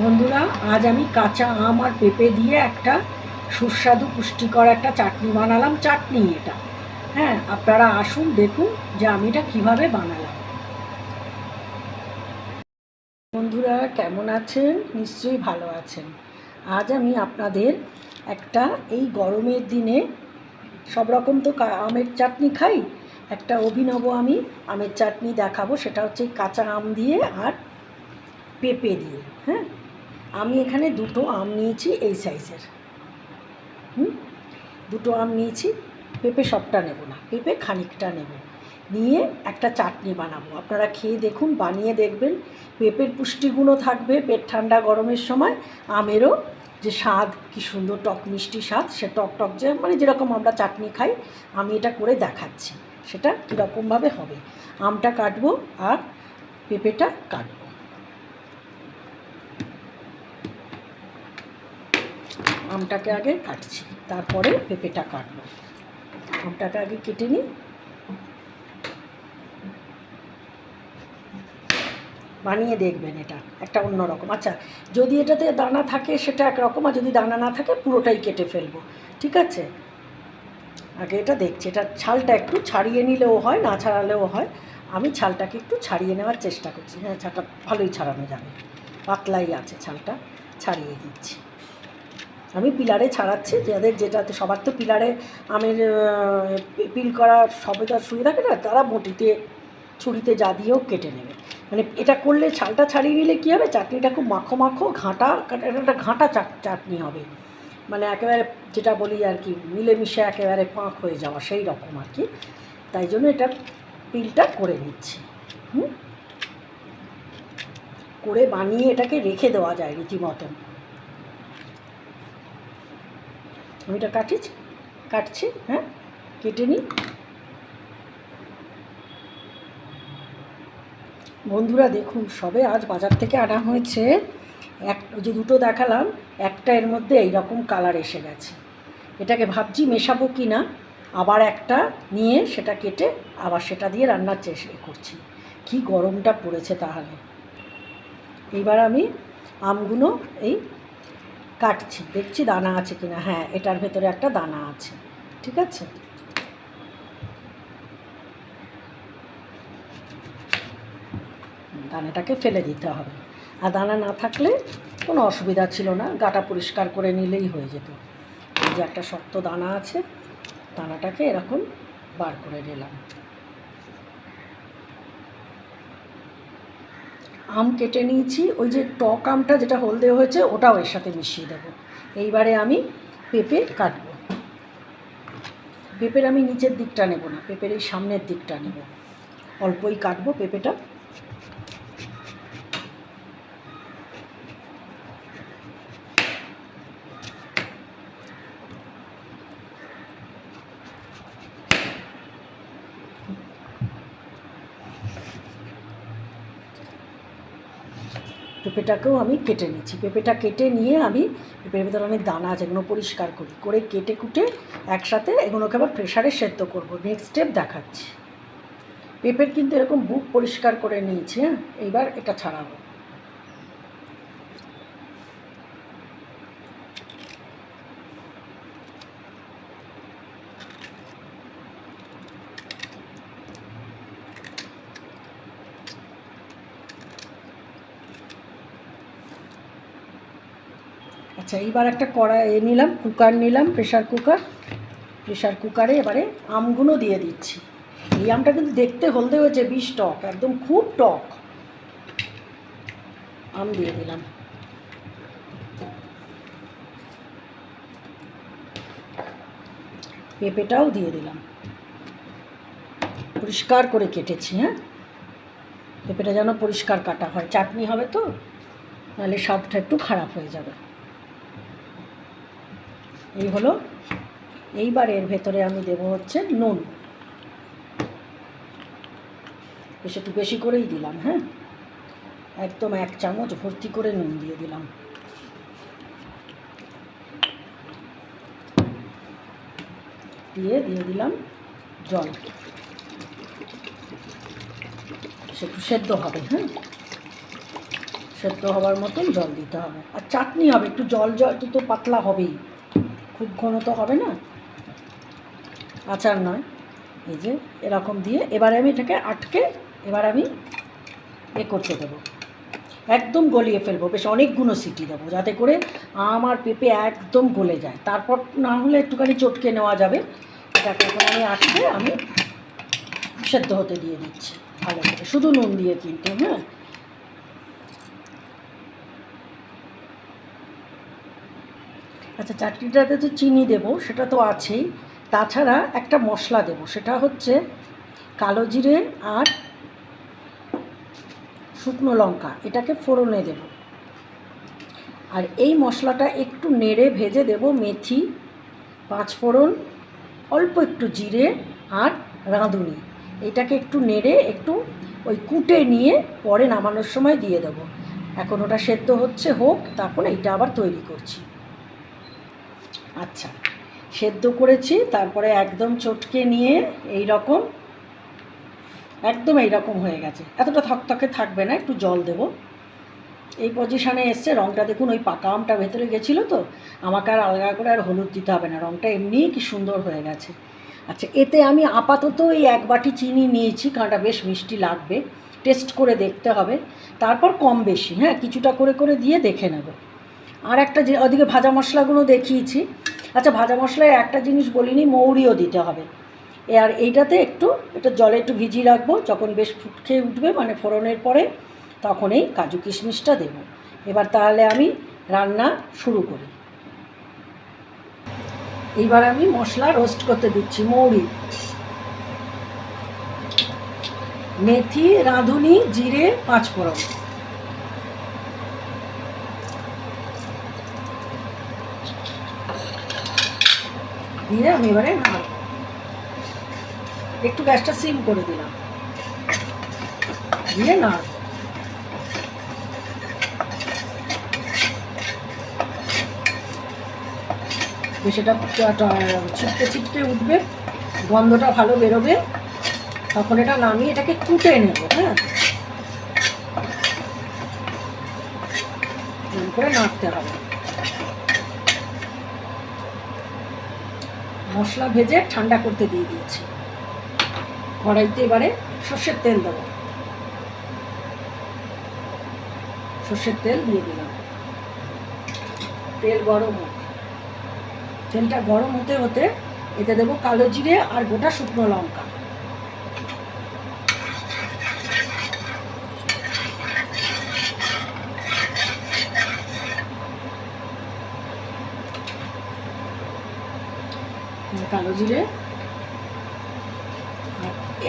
বন্ধুরা, আজ আমি কাঁচা আম আর পেঁপে দিয়ে একটা সুস্বাদু, পুষ্টিকর একটা চাটনি বানালাম। চাটনি এটা। হ্যাঁ আপনারা আসুন, দেখুন যে আমি এটা কীভাবে বানালাম। বন্ধুরা, কেমন আছেন? নিশ্চয়ই ভালো আছেন। আজ আমি আপনাদের একটা এই গরমের দিনে সব রকম তো আমের চাটনি খাই। একটা অভিনব আমি আমের চাটনি দেখাবো, সেটা হচ্ছে কাঁচা আম দিয়ে আর পেঁপে দিয়ে। হ্যাঁ আমি এখানে দুটো আম নিয়েছি এই সাইজের। হুম? দুটো আম নিয়েছি, পেঁপে সবটা নেব না, পেঁপে খানিকটা নেব। নিয়ে একটা চাটনি বানাবো। আপনারা খেয়ে দেখুন, বানিয়ে দেখবেন, পেঁপের পুষ্টিগুণও থাকবে, পেট ঠান্ডা গরমের সময়, আমেরও যে স্বাদ, কি সুন্দর টক মিষ্টি স্বাদ, সে টক টক যে মানে যেরকম আমরা চাটনি খাই, আমি এটা করে দেখাচ্ছি। সেটা কীরকমভাবে হবে? আমটা কাটবো আর পেঁপেটা কাটবো। আমটাকে আগে কাটছি, তারপরে পেঁপেটা কাটবো। আমটাকে আগে কেটে নিই। বানিয়ে দেখবেন এটা, একটা অন্যরকম। আচ্ছা যদি এটাতে দানা থাকে, সেটা একরকম, আর যদি দানা না থাকে, পুরোটাই কেটে ফেলব, ঠিক আছে? আগে এটা দেখছি, এটা ছালটা একটু ছাড়িয়ে নিলেও হয়, না ছাড়ালেও হয়। আমি ছালটাকে একটু ছাড়িয়ে নেওয়ার চেষ্টা করছি। হ্যাঁ ছালটা ভালোই ছাড়ানো যাবে। পাতলাই আছে ছালটা, ছাড়িয়ে দিচ্ছি। আমি পিলারে ছাড়াচ্ছি, যাদের যেটাতে সবার তো পিলারে আমের পিল করা সবে তো সুবিধা থাকে না, তারা বটিতে, ছুরিতে যা দিয়েও কেটে নেবে। মানে এটা করলে ছালটা ছাড়িয়ে নিলে কী হবে, চাটনিটা খুব মাখো মাখো, ঘাঁটা একটা ঘাঁটা চাট- চাটনি হবে। মানে একেবারে যেটা বলি আর কি, মিলেমিশে একেবারে পাঁক হয়ে যাওয়া, সেই রকম আর কি। তাই জন্য এটা পিলটা করে নিচ্ছি। হুম? করে বানিয়ে এটাকে রেখে দেওয়া যায় রীতিমতন। আমি এটা কাটিছি কাটছি হ্যাঁ? কেটে নিই। বন্ধুরা, দেখুন, সবে আজ বাজার থেকে আনা হয়েছে। এক যে দুটো দেখালাম, একটা এর মধ্যে এইরকম কালার এসে গেছে। এটাকে ভাবছি মেশাবো কি না? আবার একটা নিয়ে সেটা কেটে আবার সেটা দিয়ে রান্নার চেষ্টা করছি। কি গরমটা পড়েছে তাহলে। এইবার আমি আমগুলো এই কাটছি, দেখছি দানা আছে কিনা। হ্যাঁ এটার ভেতরে একটা দানা আছে। ঠিক আছে? দানাটাকে ফেলে দিতে হবে। আর দানা না থাকলে কোনো অসুবিধা ছিল না, গাটা পরিষ্কার করে নিলেই হয়ে যেত। যে একটা শক্ত দানা আছে, দানাটাকে এরকম বার করে নিলাম। আম কেটে নিয়েছি, ওই যে টক আমটা যেটা হলদে হয়েছে, ওটাও এর সাথে মিশিয়ে দেবো। এইবারে আমি পেঁপে কাটবো। পেঁপের আমি নিচের দিকটা নেব না, পেঁপের এই সামনের দিকটা নেব। অল্পই কাটবো পেঁপেটা। পেঁপেটাকেও আমি কেটে নিচ্ছি। পেঁপেটা কেটে নিয়ে আমি পেঁপের ভেতরে অনেক দানা আছে, এগুলো পরিষ্কার করি। করে কেটে কুটে একসাথে এগুলোকে আবার প্রেশারে সেদ্ধ করব। নেক্সট স্টেপ দেখাচ্ছি। পেঁপের কিন্তু এরকম বুক পরিষ্কার করে নিয়েছি হ্যাঁ? এইবার এটা ছাড়াবো। আচ্ছা এইবার একটা কড়াই এ নিলাম, কুকার নিলাম প্রেশার কুকার প্রেশার কুকারে এবারে আমগুলো দিয়ে দিচ্ছি। এই আমটা কিন্তু দেখতে হলদে হয়েছে বিষ টক, একদম খুব টক। আম দিয়ে দিলাম। পেঁপেটাও দিয়ে দিলাম। পরিষ্কার করে কেটেছি হ্যাঁ? পেঁপেটা যেন পরিষ্কার কাটা হয়। চাটনি হবে তো, নাহলে স্বাদটা একটু খারাপ হয়ে যাবে। এই হলো। এইবার এর ভেতরে আমি দেব হচ্ছে নুন। বেশ একটু বেশি করেই দিলাম হ্যাঁ? একদম এক চামচ ভর্তি করে নুন দিয়ে দিলাম। দিয়ে দিয়ে দিলাম জল। সে একটু সেদ্ধ হবে হ্যাঁ? সেদ্ধ হওয়ার মতন জল দিতে হবে। আর চাটনি হবে, একটু জল জল তো পাতলা হবেই। খুব ঘন তো হবে না? আচার নয়। এই যে এরকম দিয়ে এবারে আমি এটাকে আটকে এবার আমি এ করতে দেবো। একদম গলিয়ে ফেলব। বেশ অনেকগুলো সিটি দেবো যাতে করে আম আর পেঁপে একদম গলে যায়। তারপর না হলে একটুখানি চটকে নেওয়া যাবে। এটাকে আমি আটকে আমি সেদ্ধ হতে দিয়ে দিচ্ছি। ভালো করে। শুধু নুন দিয়ে কিন্তু হ্যাঁ? আচ্ছা চাটনিটাতে তো চিনি দেবো, সেটা তো আছেই। তাছাড়া একটা মশলা দেবো, সেটা হচ্ছে কালো জিরে আর শুকনো লঙ্কা, এটাকে ফোড়নে দেব। আর এই মশলাটা একটু নেড়ে ভেজে দেব মেথি পাঁচ ফোড়ন অল্প একটু জিরে আর রাঁধুনি। এটাকে একটু নেড়ে একটু ওই কুটে নিয়ে পরে নামানোর সময় দিয়ে দেবো। এখন ওটা সেদ্ধ হচ্ছে, হোক, তারপর এইটা আবার তৈরি করছি। আচ্ছা সেদ্ধ করেছি, তারপরে একদম চটকে নিয়ে এই রকম একদম এইরকম হয়ে গেছে। এতটা থকথকে থাকবে না, একটু জল দেব। এই পজিশানে এসছে রঙটা দেখুন, ওই পাকা আমটা ভেতরে গেছিল তো, আমাকে আর আলগা করে আর হলুদ দিতে হবে না রঙটা এমনিই কি সুন্দর হয়ে গেছে। আচ্ছা এতে আমি আপাতত এই এক বাটি চিনি নিয়েছি, কারণটা বেশ মিষ্টি লাগবে, টেস্ট করে দেখতে হবে, তারপর কম বেশি হ্যাঁ কিছুটা করে করে দিয়ে দেখে নেব। আর একটা যে, ওদিকে ভাজা মশলাগুলো দেখিয়েছি। আচ্ছা ভাজা মশলায় একটা জিনিস বলিনি, মৌরিও দিতে হবে। আর এইটাতে একটু এটা জলে একটু ভিজিয়ে রাখব, যখন বেশ ফুটকে উঠবে মানে ফোড়নের পরে তখন এই কাজু কিশমিশটা দেবো। এবার তাহলে আমি রান্না শুরু করি। এইবার আমি মশলা রোস্ট করতে দিচ্ছি, মৌরি। মেথি, রাঁধুনি, জিরে, পাঁচফোড়ন। দিয়ে আমি এবারে একটু গ্যাসটা সিম করে দিলাম। দিয়ে বেশ এটা ছিটকে ছিটকে উঠবে, গন্ধটা ভালো বেরোবে। তখন এটা নামিয়ে এটাকে কুটে নেব হ্যাঁ? করে নাড়তে হবে। মশলা ভেজে ঠান্ডা করতে দিয়ে দিয়েছি। কড়াইতে এবারে সর্ষের তেল দেবো। সর্ষের তেল দিয়ে দিলাম। তেল গরম হোক। তেলটা গরম হতে হতে এতে দেবো কালো জিরে আর গোটা শুকনো লঙ্কা। কালো জিরে।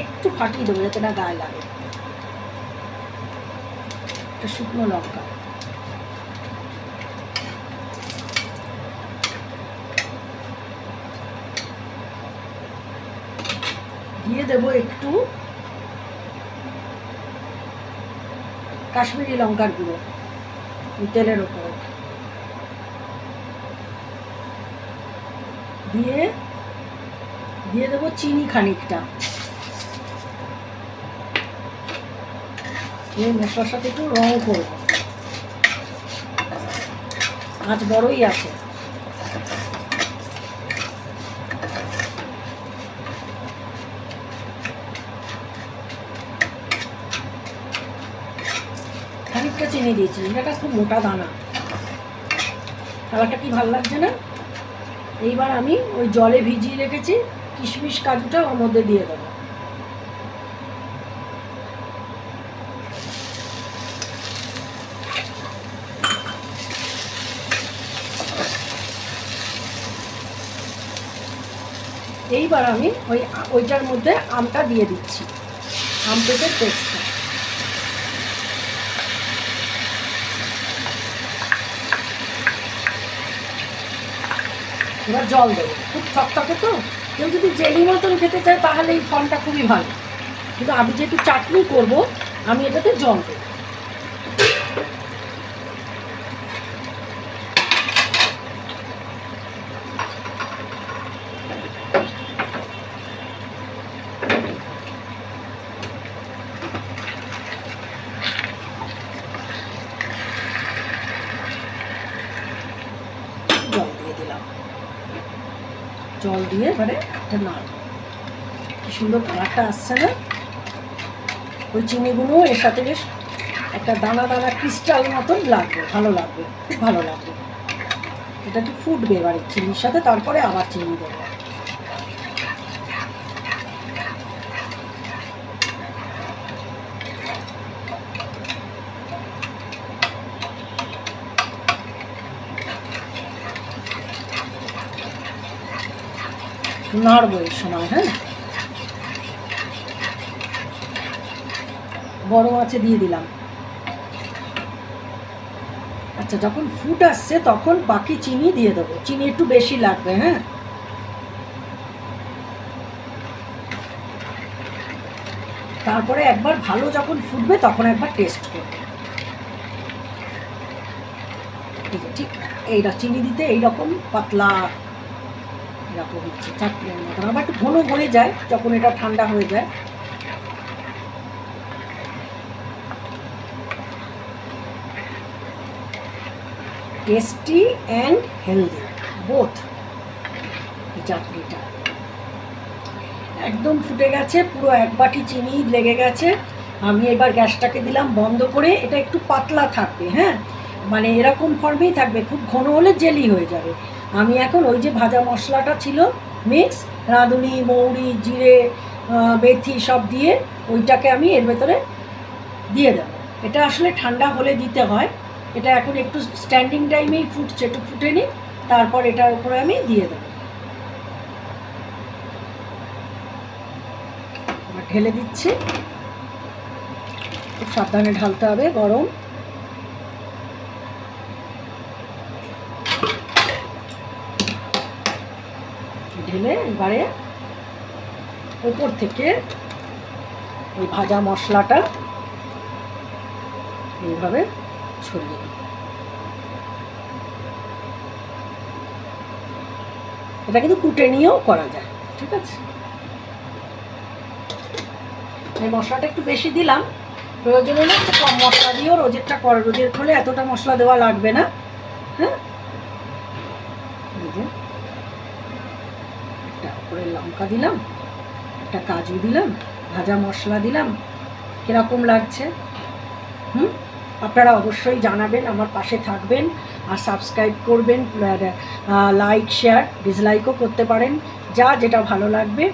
একটু ফাটিয়ে দেবো যাতে না গায়ে লাগে। একটা শুকনো লঙ্কা। দিয়ে দেবো একটু কাশ্মীরি লঙ্কার গুঁড়ো তেলের ওপর। দিয়ে দিয়ে দেবো চিনি খানিকটা। দিয়ে মশলার সাথে একটু রং করব আজ বড়ই আছে। খানিকটা চিনি দিয়েছি, এটা খুব মোটা দানা। কালারটা কি ভালো লাগছে না? এইবার আমি ওই জলে ভিজিয়ে রেখেছি। কিশমিশ কাজুটা ওর মধ্যে দিয়ে দেবো। এইবার আমি ওই ওইটার মধ্যে আমটা দিয়ে দিচ্ছি। আম পেঁপের পেস্টটা এবার জল দেবো। খুব টকটকে তো? কেউ যদি জেলি মতন খেতে চায়, তাহলে এই ফলটা খুবই ভালো। কিন্তু আমি যেহেতু চাটনি করব, আমি এটাতে জল দেবো। জল দিয়ে এবারে এটা নাড়ব। কি সুন্দর কালারটা আসছে না? ওই চিনিগুলো এর সাথে বেশ একটা দানা দানা ক্রিস্টাল মতন লাগবে, ভালো লাগবে, খুব ভালো লাগবে। এটা একটু ফুটবে এবারে চিনির সাথে? তারপরে আবার চিনি দেবো। নাড়বো এই সময় হ্যাঁ? বড় আছে দিয়ে দিলাম। আচ্ছা যখন ফুট আসছে, তখন বাকি চিনি দিয়ে দেবো। চিনি একটু বেশি লাগবে হ্যাঁ? তারপরে একবার ভালো যখন ফুটবে, তখন একবার টেস্ট করবে। ঠিক এইটা, চিনি দিতে এইরকম পাতলা এরকম হচ্ছে চাটনির মতন আবার একটু ঘন হয়ে যায়, যখন এটা ঠান্ডা হয়ে যায়। টেস্টি অ্যান্ড হেলদি বোথ এই চাটনিটা। একদম ফুটে গেছে, পুরো এক বাটি চিনি লেগে গেছে। আমি এবার গ্যাসটাকে দিলাম বন্ধ করে, এটা একটু পাতলা থাকবে হ্যাঁ? মানে এরকম ফর্মেই থাকবে, খুব ঘন হলে জেলি হয়ে যাবে। আমি এখন ওই যে ভাজা মশলাটা ছিল মিক্স রাঁধুনি, মৌরি, জিরে মেথি সব দিয়ে ওইটাকে আমি এর ভেতরে দিয়ে দেবো। এটা আসলে ঠান্ডা হলে দিতে হয়। এটা এখন একটু স্ট্যান্ডিং টাইমেই ফুটছে, একটু ফুটে নিই তারপর এটার উপরে আমি দিয়ে দেবো। ঢেলে দিচ্ছি। খুব সাবধানে ঢালতে হবে গরম। ঢেলে এবারে উপর থেকে ওই ভাজা মশলাটা এইভাবে ছড়িয়ে দিই। এটা কিন্তু কুটে নিয়েও করা যায়, ঠিক আছে? এই মশলাটা একটু বেশি দিলাম। প্রয়োজন হলে একটু কম মশলা দিয়েও রোজেরটা করে রোজের হলে এতটা মশলা দেওয়া লাগবে না হ্যাঁ এই যে উপরে লঙ্কা দিলাম, একটা কাজু দিলাম, ভাজা মশলা দিলাম, কীরকম লাগছে? হুম? আপনারা অবশ্যই জানাবেন, আমার পাশে থাকবেন আর সাবস্ক্রাইব করবেন লাইক শেয়ার ডিসলাইকও করতে পারেন, যা যেটা ভালো লাগবে।